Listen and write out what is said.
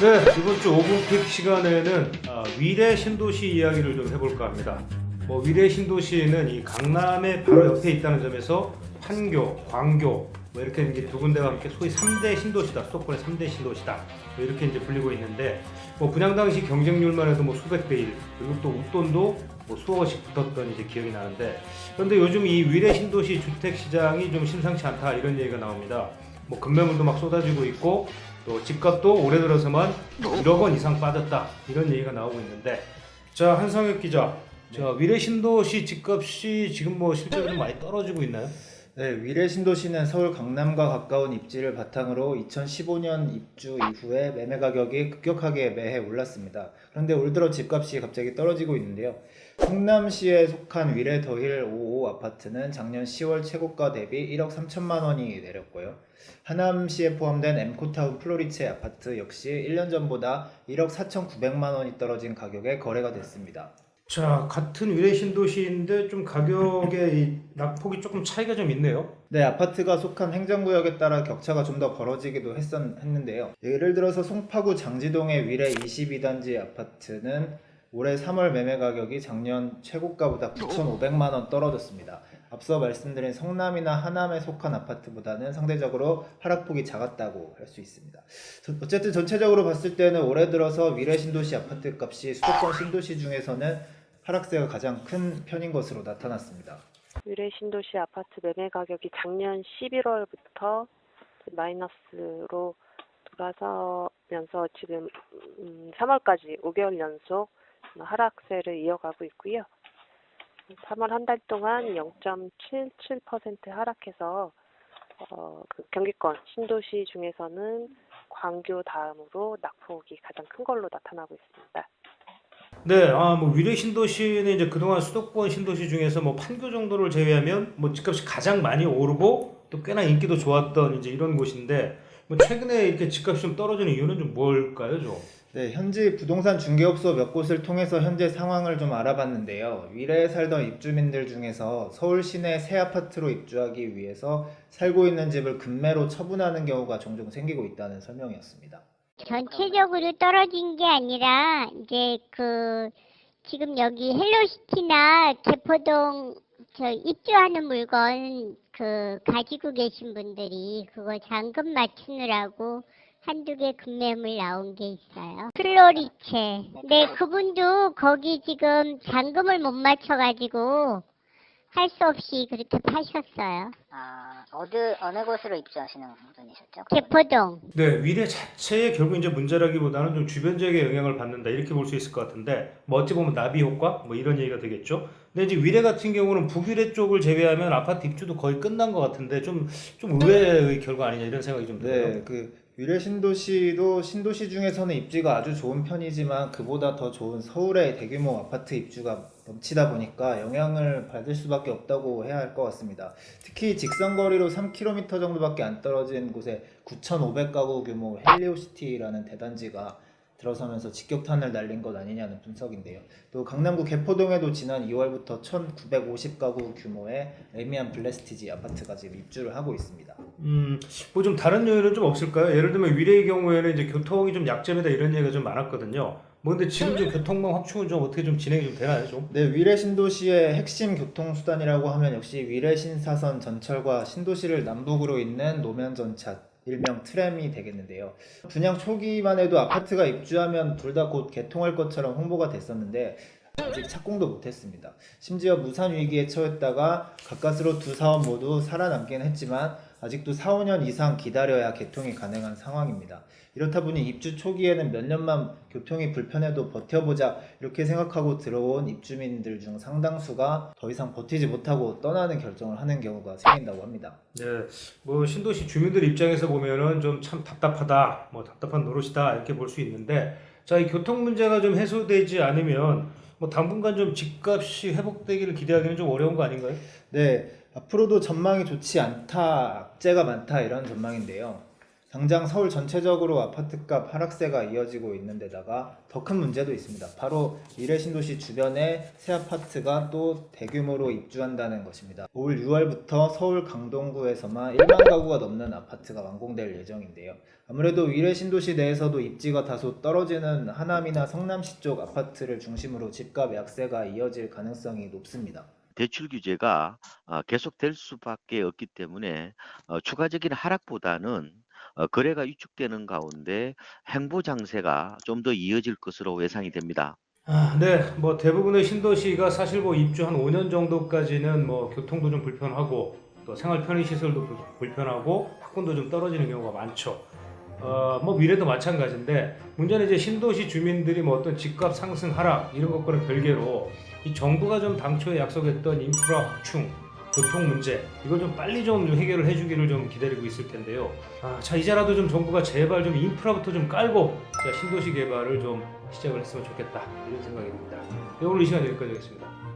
네, 이번 주 5분 픽 시간에는 아, 위례 신도시 이야기를 좀 해볼까 합니다. 뭐 위례 신도시는 이 강남의 바로 옆에 있다는 점에서 판교, 광교 뭐 이렇게 이제 두 군데가 함께 소위 3대 신도시다, 수도권의 3대 신도시다 뭐 이렇게 이제 불리고 있는데 뭐 분양 당시 경쟁률만 해도 뭐 수백 대 1, 그리고 또 웃돈도 뭐 수억씩 붙었던 이제 기억이 나는데 그런데 요즘 이 위례 신도시 주택 시장이 좀 심상치 않다 이런 얘기가 나옵니다. 뭐 급매물도 막 쏟아지고 있고 또 집값도 올해 들어서만 1억 원 이상 빠졌다. 이런 얘기가 나오고 있는데 자 한상혁 기자. 자 위례 신도시 집값이 지금 뭐 실제로 좀 많이 떨어지고 있나요? 네, 위례 신도시는 서울 강남과 가까운 입지를 바탕으로 2015년 입주 이후에 매매 가격이 급격하게 매해 올랐습니다. 그런데 올 들어 집값이 갑자기 떨어지고 있는데요. 성남시에 속한 위례 더힐 55 아파트는 작년 10월 최고가 대비 1억 3천만 원이 내렸고요. 하남시에 포함된 엠코타운 플로리체 아파트 역시 1년 전보다 1억 4,900만 원이 떨어진 가격에 거래가 됐습니다. 자 같은 위례 신도시인데 좀 가격의 이 낙폭이 조금 차이가 좀 있네요. 네, 아파트가 속한 행정구역에 따라 격차가 좀 더 벌어지기도 했, 했는데요. 예를 들어서 송파구 장지동의 위례 22단지 아파트는 올해 3월 매매 가격이 작년 최고가보다 9,500만 원 떨어졌습니다. 앞서 말씀드린 성남이나 하남에 속한 아파트보다는 상대적으로 하락폭이 작았다고 할 수 있습니다. 저- 어쨌든 전체적으로 봤을 때는 올해 들어서 위례 신도시 아파트 값이 수도권 신도시 중에서는 하락세가 가장 큰 편인 것으로 나타났습니다. 위례 신도시 아파트 매매 가격이 작년 11월부터 마이너스로 돌아서면서 지금 음, 3월까지 5개월 연속 하락세를 이어가고 있고요. 3월 한 달 동안 0.77% 하락해서 어, 그 경기권 신도시 중에서는 광교 다음으로 낙폭이 가장 큰 걸로 나타나고 있습니다. 네, 아, 뭐 위례 신도시는 이제 그동안 수도권 신도시 중에서 뭐 판교 정도를 제외하면 뭐 집값이 가장 많이 오르고 또 꽤나 인기도 좋았던 이제 이런 곳인데 뭐 최근에 이렇게 집값이 좀 떨어지는 이유는 좀 뭘까요, 좀? 네, 현지 부동산 중개업소 몇 곳을 통해서 현재 상황을 좀 알아봤는데요. 위례에 살던 입주민들 중에서 서울 시내 새 아파트로 입주하기 위해서 살고 있는 집을 급매로 처분하는 경우가 종종 생기고 있다는 설명이었습니다. 전체적으로 떨어진 게 아니라 이제 그 지금 여기 헬로시티나 개포동 저 입주하는 물건 그 가지고 계신 분들이 그거 잔금 맞추느라고 한두 개 급매물 나온 게 있어요. 플로리체. 네, 그분도 거기 지금 잔금을 못 맞춰가지고 할 수 없이 그렇게 파셨어요. 아, 어느, 어느 곳으로 입주하시는 분이셨죠? 개포동. 네, 위례 자체에 결국 이제 문제라기보다는 좀 주변 지역에 영향을 받는다 이렇게 볼 수 있을 것 같은데 뭐 어찌 보면 나비 효과 뭐 이런 얘기가 되겠죠. 근데 이제 위례 같은 경우는 북위례 쪽을 제외하면 아파트 입주도 거의 끝난 것 같은데 좀 좀 의외의 결과 아니냐 이런 생각이 좀 들어요. 네, 그 위례 신도시도 신도시 중에서는 입지가 아주 좋은 편이지만 그보다 더 좋은 서울의 대규모 아파트 입주가 넘치다 보니까 영향을 받을 수밖에 없다고 해야 할 것 같습니다. 특히 직선거리로 3km 정도밖에 안 떨어진 곳에 9,500가구 규모 헬리오시티라는 대단지가 들어서면서 직격탄을 날린 것 아니냐는 분석인데요. 또 강남구 개포동에도 지난 2월부터 1,950가구 규모의 레미안 블레스티지 아파트가 지금 입주를 하고 있습니다. 음, 뭐 좀 다른 요인은 좀 없을까요? 예를 들면 위례의 경우에는 이제 교통이 좀 약점이다 이런 얘기가 좀 많았거든요. 뭐 근데 지금 좀 교통망 확충은 좀 어떻게 좀 진행이 좀 되나요, 좀? 네, 위례 신도시의 핵심 교통 수단이라고 하면 역시 위례 신사선 전철과 신도시를 남북으로 잇는 노면 전차 일명 트램이 되겠는데요. 분양 초기만 해도 아파트가 입주하면 둘 다 곧 개통할 것처럼 홍보가 됐었는데 아직 착공도 못했습니다. 심지어 무산 위기에 처했다가 가까스로 두 사업 모두 살아남긴 했지만 아직도 4, 5년 이상 기다려야 개통이 가능한 상황입니다. 이렇다 보니 입주 초기에는 몇 년만 교통이 불편해도 버텨보자 이렇게 생각하고 들어온 입주민들 중 상당수가 더 이상 버티지 못하고 떠나는 결정을 하는 경우가 생긴다고 합니다. 네, 뭐 신도시 주민들 입장에서 보면은 좀 참 답답하다, 뭐 답답한 노릇이다 이렇게 볼 수 있는데, 자, 이 교통 문제가 좀 해소되지 않으면 뭐 당분간 좀 집값이 회복되기를 기대하기는 좀 어려운 거 아닌가요? 네, 앞으로도 전망이 좋지 않다, 악재가 많다 이런 전망인데요. 당장 서울 전체적으로 아파트값 하락세가 이어지고 있는 데다가 더 큰 문제도 있습니다. 바로 미래 신도시 주변에 새 아파트가 또 대규모로 입주한다는 것입니다. 올 6월부터 서울 강동구에서만 1만 가구가 넘는 아파트가 완공될 예정인데요. 아무래도 위례신도시 내에서도 입지가 다소 떨어지는 하남이나 성남시 쪽 아파트를 중심으로 집값 약세가 이어질 가능성이 높습니다. 대출 규제가 어, 계속될 수밖에 없기 때문에 어, 추가적인 하락보다는 어, 거래가 위축되는 가운데 행보 장세가 좀 더 이어질 것으로 예상이 됩니다. 아, 네, 뭐 대부분의 신도시가 사실 뭐 입주 한 5년 정도까지는 뭐 교통도 좀 불편하고 또 생활 편의 시설도 불- 불편하고 학군도 좀 떨어지는 경우가 많죠. 어, 뭐 미래도 마찬가지인데 문제는 이제 신도시 주민들이 뭐 어떤 집값 상승 하락 이런 것과는 별개로 이 정부가 좀 당초에 약속했던 인프라 확충, 교통 문제 이걸 좀 빨리 좀 해결을 해주기를 좀 기다리고 있을 텐데요. 아, 자 이제라도 좀 정부가 제발 좀 인프라부터 좀 깔고 자, 신도시 개발을 좀 시작을 했으면 좋겠다 이런 생각이 듭니다. 네, 오늘 이 시간 여기까지 하겠습니다.